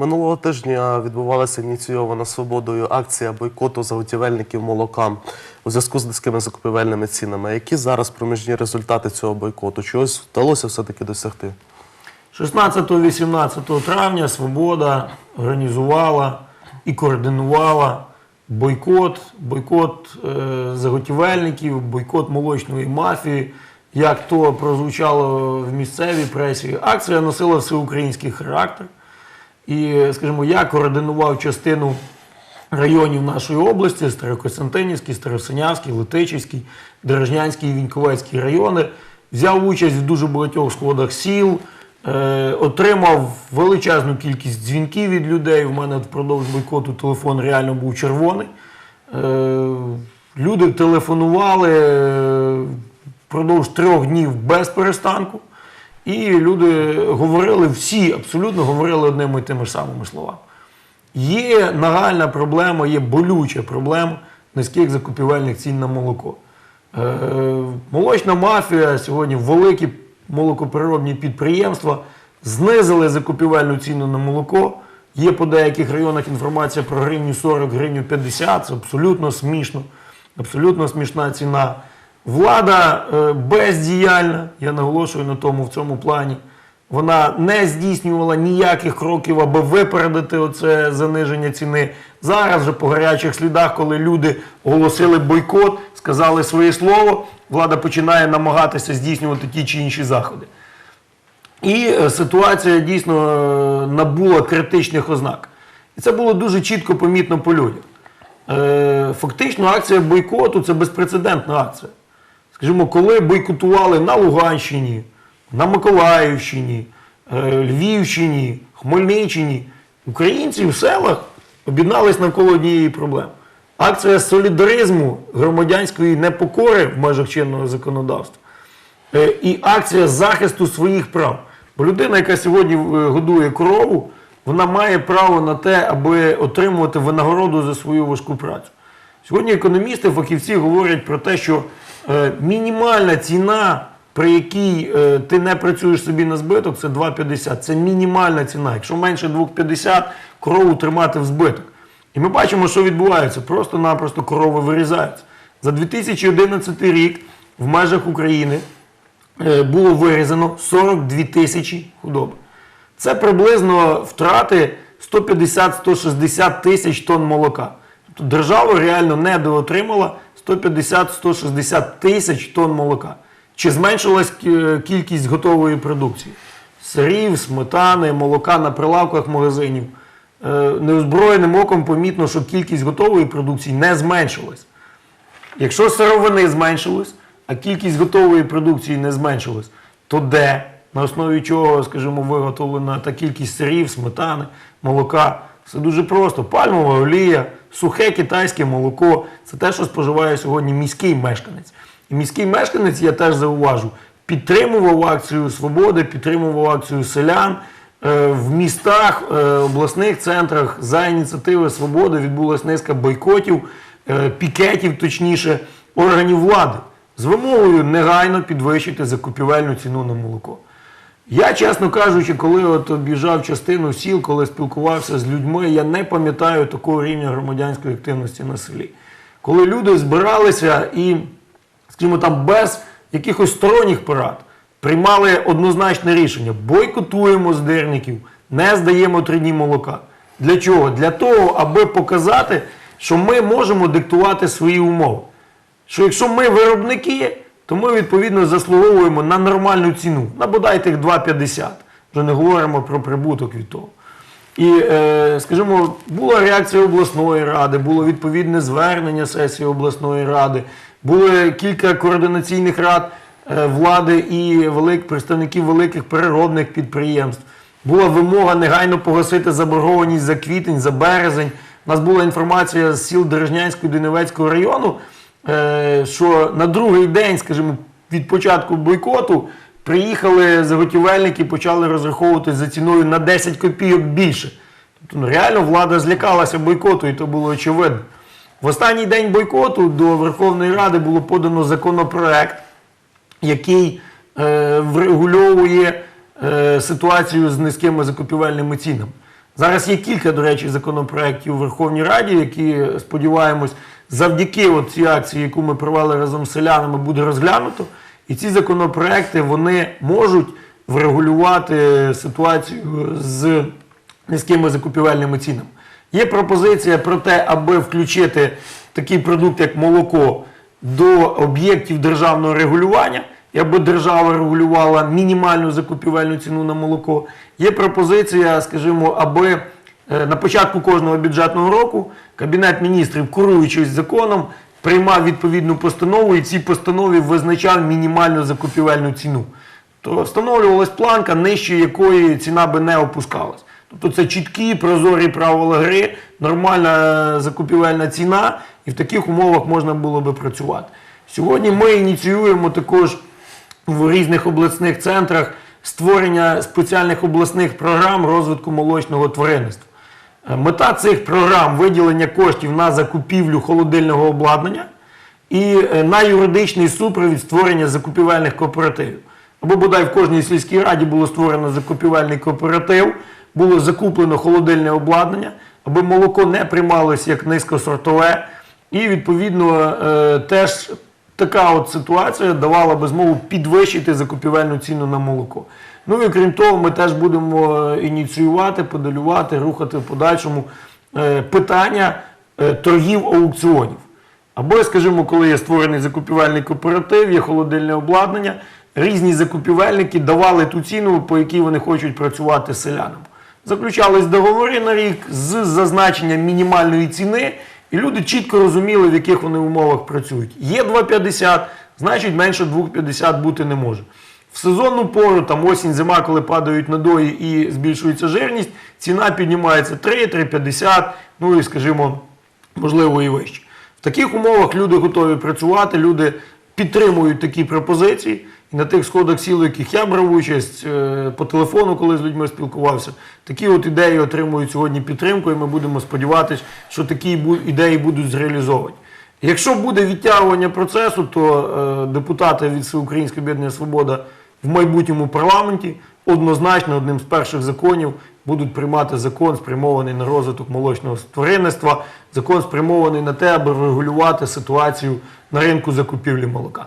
Минулого тижня відбувалася ініційована свободою акція бойкоту заготівельників молока у зв'язку з низькими закупівельними цінами. Які зараз проміжні результати цього бойкоту? Чогось вдалося все-таки досягти? 16-18 травня Свобода організувала і координувала бойкот, бойкот е, заготівельників, бойкот молочної мафії, як то прозвучало в місцевій пресі. Акція носила всеукраїнський характер. І, скажімо, я координував частину районів нашої області: Старокостянтинівський, Старосинявський, Летичівський, Дорожнянський і Віньковецький райони. Взяв участь в дуже багатьох сходах сіл, е, отримав величезну кількість дзвінків від людей. У мене впродовж бойкоту телефон реально був червоний. Е, люди телефонували е, впродовж трьох днів без перестанку. І люди говорили, всі абсолютно говорили одними і тими ж самими словами. Є нагальна проблема, є болюча проблема низьких закупівельних цін на молоко. Е, молочна мафія сьогодні великі молокопереробні підприємства знизили закупівельну ціну на молоко. Є по деяких районах інформація про гривню 40, гривню 50. Це абсолютно смішно, абсолютно смішна ціна. Влада е, бездіяльна, я наголошую на тому в цьому плані. Вона не здійснювала ніяких кроків, аби випередити оце заниження ціни. Зараз вже по гарячих слідах, коли люди оголосили бойкот, сказали своє слово, влада починає намагатися здійснювати ті чи інші заходи. І е, ситуація дійсно е, набула критичних ознак. І це було дуже чітко помітно по людях. Е, Фактично, акція бойкоту це безпрецедентна акція. Скажімо, коли бойкотували на Луганщині, на Миколаївщині, е, Львівщині, Хмельниччині, українці в селах об'єднались навколо однієї проблеми. Акція солідаризму громадянської непокори в межах чинного законодавства. Е, і акція захисту своїх прав. Бо людина, яка сьогодні е, годує корову, вона має право на те, аби отримувати винагороду за свою важку працю. Сьогодні економісти, фахівці говорять про те, що мінімальна ціна, при якій е, ти не працюєш собі на збиток, це 2,50. Це мінімальна ціна. Якщо менше 2,50, корову тримати в збиток. І ми бачимо, що відбувається. Просто-напросто корови вирізаються. За 2011 рік в межах України е, було вирізано 42 тисячі худоби. Це приблизно втрати 150-160 тисяч тонн молока. Тобто держава реально недоотримала 150-160 тисяч тонн молока. Чи зменшилась кількість готової продукції? Сирів, сметани, молока на прилавках магазинів. Е, Неозброєним оком помітно, що кількість готової продукції не зменшилась. Якщо сировини зменшилось, а кількість готової продукції не зменшилась, то де, на основі чого, скажімо, виготовлена та кількість сирів, сметани, молока? Все дуже просто. Пальмова олія, сухе китайське молоко це те, що споживає сьогодні міський мешканець. І міський мешканець, я теж зауважу, підтримував акцію свободи, підтримував акцію селян. Е, В містах, е, обласних центрах за ініціативи свободи відбулася низка бойкотів, е, пікетів, точніше, органів влади з вимогою негайно підвищити закупівельну ціну на молоко. Я, чесно кажучи, коли от об'їжджав частину сіл, коли спілкувався з людьми, я не пам'ятаю такого рівня громадянської активності на селі. Коли люди збиралися і, скажімо там, без якихось сторонніх порад приймали однозначне рішення: бойкотуємо здирників, не здаємо три дні молока. Для чого? Для того, аби показати, що ми можемо диктувати свої умови. Що якщо ми виробники, то ми відповідно заслуговуємо на нормальну ціну, на бодай тих 2,50. Вже не говоримо про прибуток від того. І, е, скажімо, була реакція обласної ради, було відповідне звернення сесії обласної ради, були кілька координаційних рад е, влади і велик, представників великих переробних підприємств. Була вимога негайно погасити заборгованість за квітень, за березень. У нас була інформація з сіл Дережнянського і Донецького району, що на другий день, скажімо, від початку бойкоту приїхали заготівельники і почали розраховувати за ціною на 10 копійок більше. Тобто ну, реально влада злякалася бойкоту, і то було очевидно. В останній день бойкоту до Верховної Ради було подано законопроект, який е, врегульовує е, ситуацію з низькими закупівельними цінами. Зараз є кілька, до речі, законопроєктів у Верховній Раді, які сподіваємось, завдяки цій акції, яку ми провели разом з селянами, буде розглянуто. І ці законопроекти вони можуть врегулювати ситуацію з низькими закупівельними цінами. Є пропозиція про те, аби включити такий продукт, як молоко, до об'єктів державного регулювання, і аби держава регулювала мінімальну закупівельну ціну на молоко. Є пропозиція, скажімо, аби е, на початку кожного бюджетного року Кабінет міністрів, керуючись законом, приймав відповідну постанову і цій постанові визначав мінімальну закупівельну ціну. То встановлювалась планка, нижче якої ціна би не опускалась. Тобто це чіткі, прозорі правила гри, нормальна е, закупівельна ціна, і в таких умовах можна було би працювати. Сьогодні ми ініціюємо також в різних обласних центрах створення спеціальних обласних програм розвитку молочного тваринництва. Е, Мета цих програм виділення коштів на закупівлю холодильного обладнання і е, на юридичний супровід створення закупівельних кооперативів. Або бодай в кожній сільській раді було створено закупівельний кооператив, було закуплено холодильне обладнання, аби молоко не приймалося як низькосортове. І відповідно е, теж така от ситуація давала би змогу підвищити закупівельну ціну на молоко. Ну і крім того, ми теж будемо е, ініціювати, подалювати, рухати в подальшому е, питання е, торгів аукціонів. Або, скажімо, коли є створений закупівельний кооператив, є холодильне обладнання, різні закупівельники давали ту ціну, по якій вони хочуть працювати з селянами. Заключались договори на рік з зазначенням мінімальної ціни, і люди чітко розуміли, в яких вони умовах працюють. Є 2,50, значить менше 2,50 бути не може. В сезонну пору, там осінь, зима, коли падають надої і збільшується жирність, ціна піднімається 3, 3,50, ну і, скажімо, можливо, і вище. В таких умовах люди готові працювати, люди підтримують такі пропозиції. На тих сходах сіл, яких я брав участь е, по телефону, коли з людьми спілкувався, такі от ідеї отримують сьогодні підтримку, і ми будемо сподіватися, що такі ідеї будуть зреалізовані. Якщо буде відтягування процесу, то е, депутати від Всеукраїнської об'єднання Свобода в майбутньому парламенті однозначно одним з перших законів будуть приймати закон, спрямований на розвиток молочного тваринництва, закон спрямований на те, аби регулювати ситуацію на ринку закупівлі молока.